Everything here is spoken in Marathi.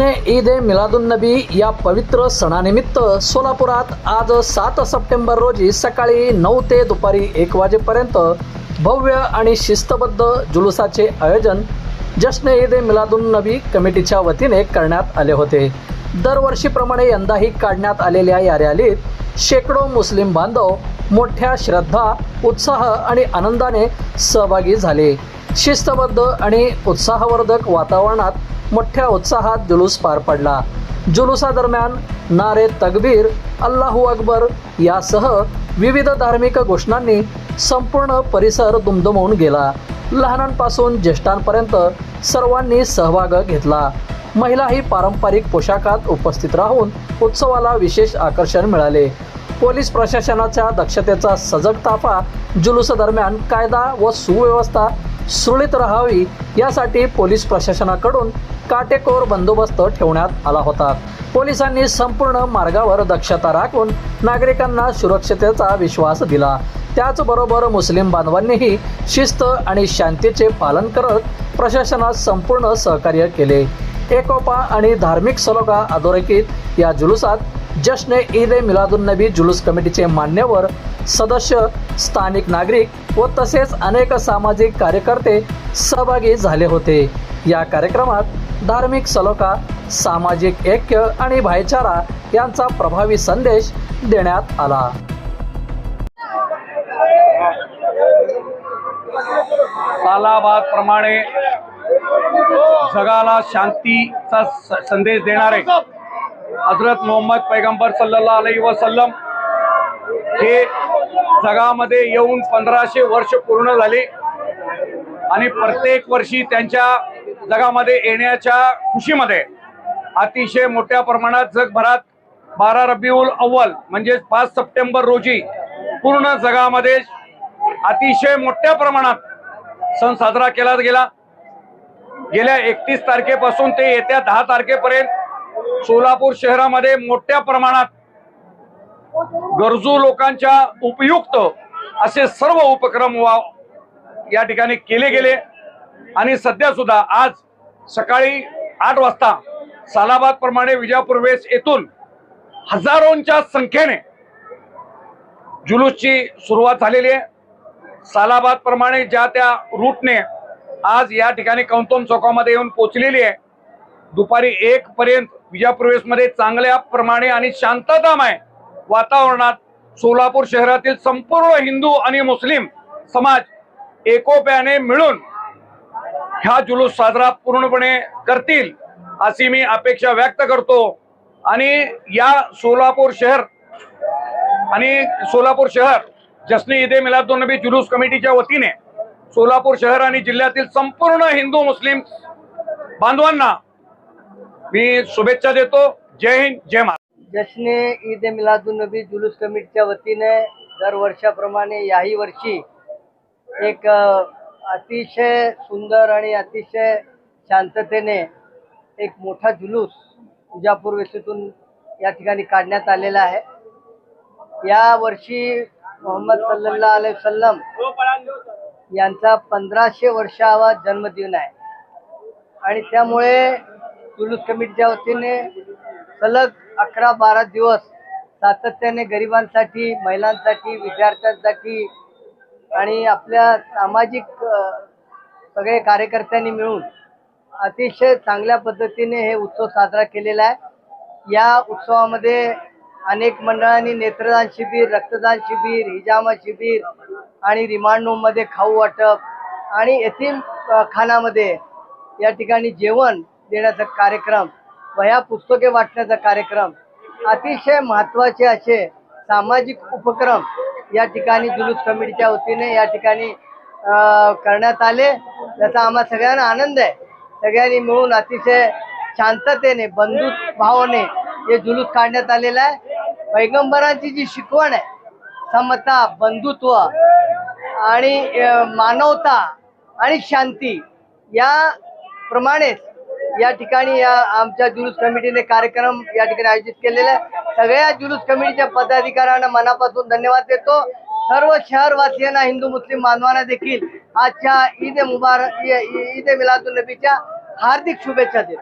ईद ए मिलादुन्नबी या पवित्र सणानिमित्त सोलापुरात आज सात सप्टेंबर रोजी सकाळी नऊ ते दुपारी एक वाजेपर्यंत भव्य आणि शिस्तबद्ध जुलुसाचे आयोजन जश्न ईद ए मिलादुन्नबी कमिटीच्या वतीने करण्यात आले होते. दरवर्षीप्रमाणे यंदाही काढण्यात आलेल्या या रॅलीत शेकडो मुस्लिम बांधव मोठ्या श्रद्धा उत्साह आणि आनंदाने सहभागी झाले. शिस्तबद्ध आणि उत्साहवर्धक वातावरणात मोठ्या उत्साहात जुलूस पार पडला. जुलुसादरम्यान नारे तकबीर अल्लाहू अकबर यासह विविध धार्मिक घोषणांनी संपूर्ण परिसर दुमदुमवून गेला. लहानांपासून ज्येष्ठांपर्यंत सर्वांनी सहभाग घेतला. महिलाही पारंपरिक पोशाखात उपस्थित राहून उत्सवाला विशेष आकर्षण मिळाले. पोलीस प्रशासनाच्या दक्षतेचा सजग ताफा जुलूसदरम्यान कायदा व सुव्यवस्था सुरळीत राहावी यासाठी पोलीस प्रशासनाकडून काटेकोर बंदोबस्त ठेवण्यात आला होता. पोलिसांनी संपूर्ण मार्गावर दक्षता राखून नागरिकांना सुरक्षतेचा विश्वास दिला. त्याचबरोबर मुस्लिम बांधवांनीही शिस्त आणि शांतीचे पालन करत प्रशासनात संपूर्ण सहकार्य केले. एकोपा आणि धार्मिक सलोखा अधोरेखित या जुलुसात जश्न ईद ए मिलादुन्नबी जुलूस कमिटीचे मान्यवर सदस्य स्थानिक नागरिक व तसेच अनेक सामाजिक कार्यकर्ते सहभागी झाले होते. या कार्यक्रमात धार्मिक सलोखा सामाजिक ऐक्य आणि भाईचारा यांचा प्रभावी संदेश देण्यात आला. सालाबाद प्रमाणे जगाला शांतीचा संदेश देणारे हजरत मोहम्मद पैगंबर सल्ला अलैहि वसलम हे जगामध्ये येऊन पंधराशे वर्ष पूर्ण झाले आणि प्रत्येक वर्षी त्यांच्या जगामध्ये येण्याच्या खुशीमध्ये अतिशय मोठ्या प्रमाणात जगभरात बारा रबीउल अव्वल म्हणजेच पाच सप्टेंबर रोजी पूर्ण जगामध्ये अतिशय मोठ्या प्रमाणात सण साजरा केला गेला. गेल्या एकतीस तारखेपासून ते येत्या दहा तारखेपर्यंत सोलापूर शहरामध्ये मोठ्या प्रमाणात गरजू लोकांच्या उपयुक्त असे सर्व उपक्रम वा या ठिकाणी केले गेले. आणि सध्या सुद्धा आज सकाळी आठ वाजता सालाबाद प्रमाणे विजापूर वेस येथून हजारोंच्या संख्येने जुलूसची सुरुवात झालेली आहे. सालाबाद प्रमाणे ज्या त्या रूटने आज या ठिकाणी कौतम चौकामध्ये येऊन पोचलेली आहे. दुपारी एक पर्यंत विजापूरमध्ये चांगल्या प्रमाणे आणि शांततामय वातावरणात सोलापूर शहरातील संपूर्ण हिंदू आणि मुस्लिम समाज एकोप्याने मिळून हा जुलूस साजरा पूर्णपणे करतील अशी मी अपेक्षा व्यक्त करतो. आणि या सोलापूर शहर आणि सोलापूर शहर जसनी ईदे मिलादुन्नबी जुलूस कमिटीच्या वतीने सोलापूर शहर आणि जिल्ह्यातील संपूर्ण हिंदू मुस्लिम बांधवांना मी शुभेच्छा देतो. जय हिंद जय महाराज जश्ने ईद ए मिलादुन्नबी जुलूस कमिटीच्या वतीने दर वर्षाप्रमाणे याही वर्षी एक अतिशय सुंदर आणि अतिशय शांततेने एक मोठा जुलूस विजापूर वेशीतून या ठिकाणी काढण्यात आलेला आहे. या वर्षी मोहम्मद सल्लल्लाहु अलैहि वसल्लम यांचा पंधराशे वर्षावा जन्मदिन आहे. आणि त्यामुळे जुलूस कमिटीच्या वतीने सलग अकरा बारा दिवस सातत्याने गरिबांसाठी महिलांसाठी विद्यार्थ्यांसाठी आणि आपल्या सामाजिक सगळे कार्यकर्त्यांनी मिळून अतिशय चांगल्या पद्धतीने हे उत्सव साजरा केलेला आहे. या उत्सवामध्ये अनेक मंडळांनी नेत्रदान शिबिर रक्तदान शिबिर हिजामा शिबिर आणि रिमांड रूममध्ये खाऊ वाटप आणि येथील खानामध्ये या ठिकाणी जेवण देण्याचा कार्यक्रम वह्या पुस्तके वाटण्याचा कार्यक्रम अतिशय महत्त्वाचे असे सामाजिक उपक्रम या ठिकाणी जुलूस कमिटीच्या वतीने या ठिकाणी करण्यात आले. त्याचा आम्हा सगळ्यांना आनंद आहे. सगळ्यांनी मिळून अतिशय शांततेने बंधुत भावाने हे जुलूस काढण्यात आलेलं आहे. पैगंबरांची जी शिकवण आहे समता बंधुत्व आणि मानवता आणि शांती या प्रमाणेच या ठिकाणी या आमच्या जुलूस कमिटीने कार्यक्रम या ठिकाणी आयोजित केलेला आहे. सगळ्या जुलूस कमिटीच्या पदाधिकाऱ्यांना मनापासून धन्यवाद देतो. सर्व शहरवासियांना हिंदू मुस्लिम बांधवांना देखील आजच्या ईद ए मुबारक ईद मिलादुल नबीच्या हार्दिक शुभेच्छा देतो.